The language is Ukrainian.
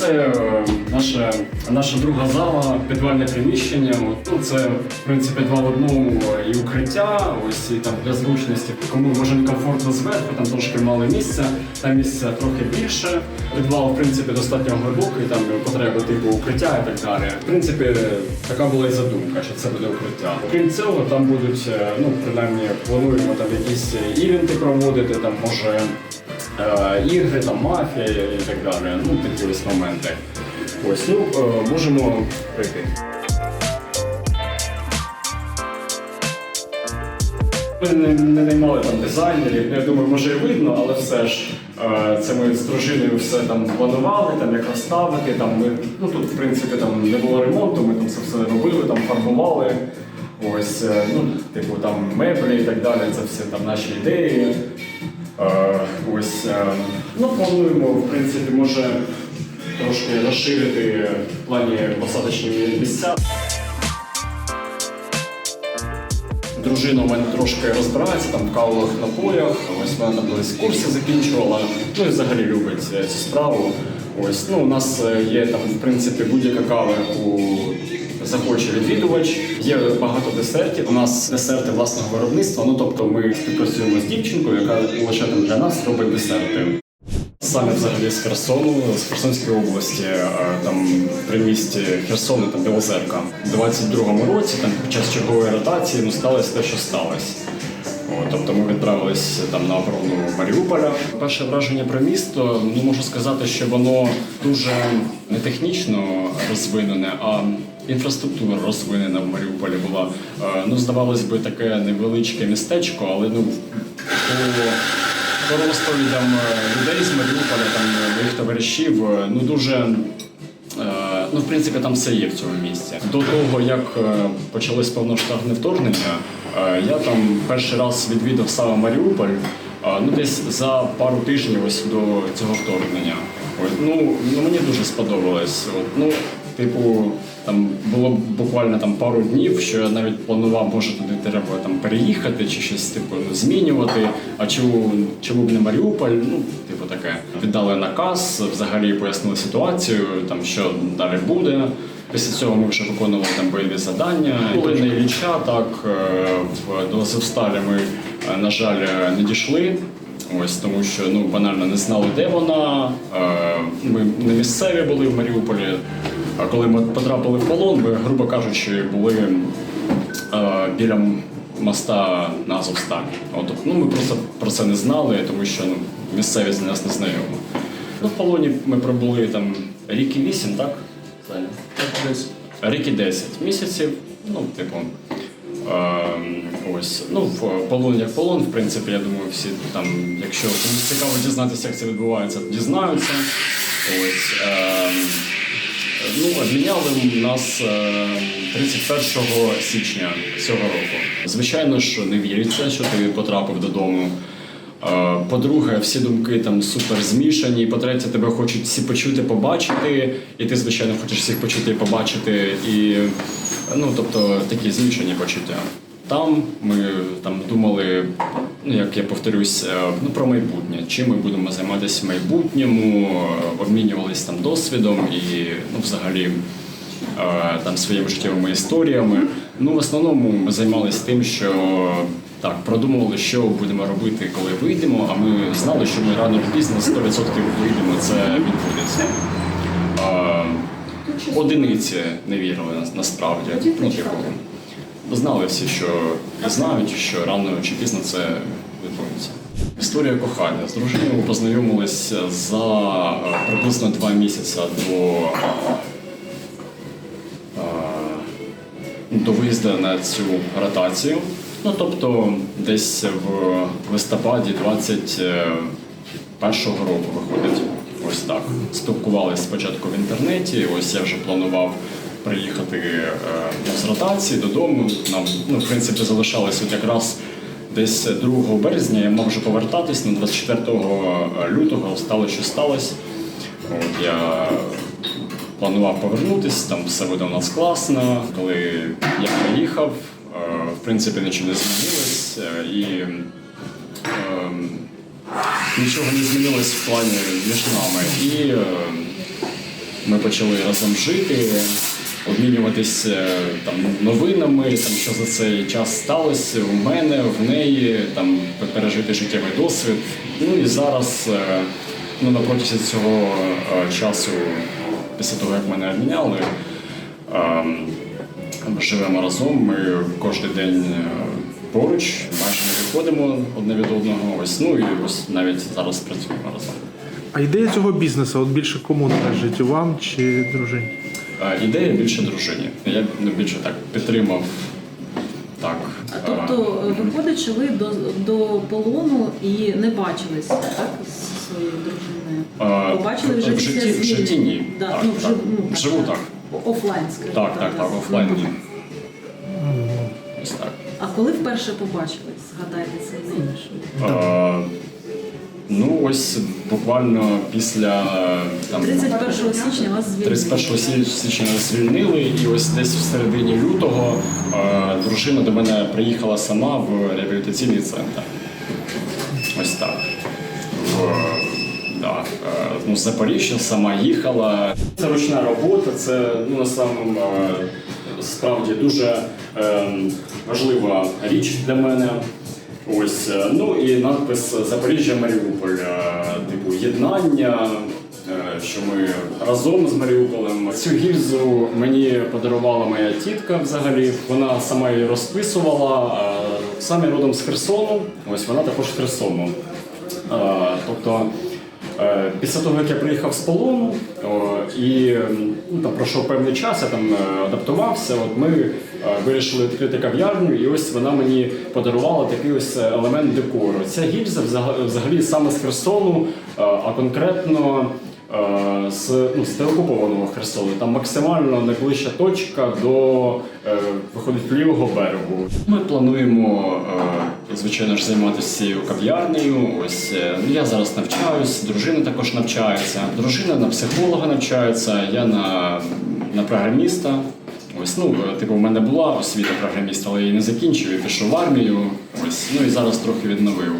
Це е, наша, наша друга зала, підвальне приміщення. Ну, це, в принципі, два в одному і укриття, ось і там для зручності. Кому може комфортно зверху, там трошки мало місця, там місця трохи більше. Підвал, в принципі, достатньо глибокий, там потреби типу укриття і так далі. В принципі, така була і задумка, що це буде укриття. Крім цього, там будуть, е, ну, принаймні, плануємо там якісь івенти проводити, там може ігри, там мафія і так далі. Ну, такі ось моменти. Ось, ну, е, можемо прийти. Ми не, не наймали там дизайнерів, я думаю, може і видно, але все ж е, це ми з дружиною все там планували, там як розставити. Там ми, ну тут в принципі там не було ремонту, ми там це все робили, там фарбували. Ось, е, ну, типу там меблі і так далі, це все там наші ідеї. Е, ось, е, ну, плануємо, в принципі, може трошки розширити в плані посадочні місця. Дружина у мене трошки розбирається там в кавових напоях. Ось вона там курси закінчувала. Ну і взагалі любить е, цю справу. Ось ну у нас є там в принципі будь-яка кава, яку захоче відвідувач. Є багато десертів. У нас десерти власного виробництва. Ну тобто ми співпрацюємо з дівчинкою, яка лише там для нас робить десерти. Саме взагалі з Херсону, з Херсонської області, е, там при місті Херсону, там Білозерка. У 22-му році, там під час чергової ротації, ну сталося те, що сталося. Тобто ми відправились там на оборону Маріуполя. Перше враження про місто, ну можу сказати, що воно дуже не технічно розвинене, а інфраструктура розвинена в Маріуполі була. Е, Ну, здавалось би, таке невеличке містечко, але ну по по розповідям е, людей з Маріуполя, там е, моїх товаришів, ну дуже. Ну, в принципі, там все є в цьому місці. До того, як почалось повноштабне вторгнення, я там перший раз відвідав саме Маріуполь, е, ну десь за пару тижнів ось до цього вторгнення. Ось, ну, ну мені дуже сподобалось. От, ну, типу, там було буквально там пару днів, що я навіть планував, може туди треба там переїхати чи щось типу ну, змінювати. А чому, чому б не Маріуполь? Ну, типу таке. Віддали наказ, взагалі пояснили ситуацію, там що далі буде. Після цього ми вже виконували там бойові завдання. На Ілліча, так е, в до Азовсталі ми, е, на жаль, е, не дійшли. Ось тому, що ну банально не знали, де вона. Ми не місцеві були в Маріуполі. А коли ми потрапили в полон, ми, грубо кажучи, були біля моста на Азовсталі. От, ну, ми просто про це не знали, тому що ну, місцевість для нас не знайома. Ну, в полоні ми пробули там рік і вісім, так? Саня? Рік і 10 місяців. Ну, типу. Ем, ось, ну, в полон як полон, в принципі, я думаю, всі там, якщо комусь цікаво дізнатися, як це відбувається, дізнаються. Ось, ем, ну, обміняли нас ем, 31 січня цього року. Звичайно ж, не віриться, що ти потрапив додому. Е, По-друге, всі думки там супер змішані. По-третє, тебе хочуть всі почути, побачити, і ти, звичайно, хочеш всіх почути і побачити. І ну, тобто такі змішані почуття. Там ми там думали, ну як я повторюсь, е, ну про майбутнє. Чим ми будемо займатися в майбутньому, обмінювалися там досвідом і ну, взагалі е, там своїми життєвими історіями. Ну, в основному ми займалися тим, що так, продумували, що будемо робити, коли вийдемо, а ми знали, що ми рано чи пізно 100% вийдемо, це відбудеться. Е, Одиниці не вірили нас- насправді. Ну, типу, знали всі, що знають, що рано чи пізно це відбудеться. Історія кохання. З дружиною познайомилися за е, приблизно два місяці до до виїзду на цю ротацію. Ну тобто десь в листопаді 21-го року виходить. Ось так. Спілкувалися спочатку в інтернеті. Ось я вже планував приїхати е, з ротації додому. Нам ну, в принципі залишалось от якраз десь 2 березня. Я мав вже повертатись на 24 лютого. Стало, що сталося. От я планував повернутися, там все буде у нас класно. Коли я приїхав, е, принципі, нічого не змінилось е, і ем, нічого не змінилось в плані між нами. І е, ми почали разом жити, обмінюватись е, там новинами, там що за цей час сталося у мене, в неї, там пережити життєвий досвід. Ну і зараз е, ну, на протязі цього е, часу, після того як мене обміняли. ем, Живемо разом, ми кожен день е, поруч, майже не відходимо одне від одного. Ось ну і ось навіть зараз працюємо разом. А ідея цього бізнесу от більше кому належить вам чи дружині? Ідея більше дружині. Я більше так підтримав. Так. А е, тобто е, виходить, що ви до, до полону і не бачилися так з своєю дружиною? Побачили вже в після житті- в житті ні. Да, Так, ну, так. вжив- ну, Вживу так. Офлайн, скажімо Так, так, так, офлайн. Ось так. А коли вперше побачились? Згадайте день. Е, Ну, ось буквально після там 31 січня вас звільнили. 31 сі- січня нас звільнили, і ось десь в середині лютого е, дружина до мене приїхала сама в реабілітаційний центр. Ось так. В, да, е, ну, з Запоріжжя сама їхала. Це ручна робота, це ну, на самом е, справді дуже е, важлива річ для мене. Ось, е, ну і надпис Запоріжжя Маріуполь, типу єднання, що ми разом з Маріуполем. Цю гільзу мені подарувала моя тітка взагалі. Вона сама її розписувала. Самі родом з Херсону. Ось вона також з Херсону. Тобто, після того, як я приїхав з полону і ну, там пройшов певний час, я там е, адаптувався. От ми е, вирішили відкрити кав'ярню, і ось вона мені подарувала такий ось елемент декору. Ця гільза взагалі взагалі саме з Херсону, е, а конкретно. Е, З, ну, з деокупованого Херсону. Там максимально найближча точка до е, виходить лівого берегу. Ми плануємо, е, звичайно ж, займатися цією кав'ярнею. Ось ну, я зараз навчаюсь, дружина також навчається. Дружина на психолога навчається, я на, на програміста. Ось, ну, типу, в мене була освіта програміста, але я її не закінчив і пішов в армію. Ось, ну і зараз трохи відновив.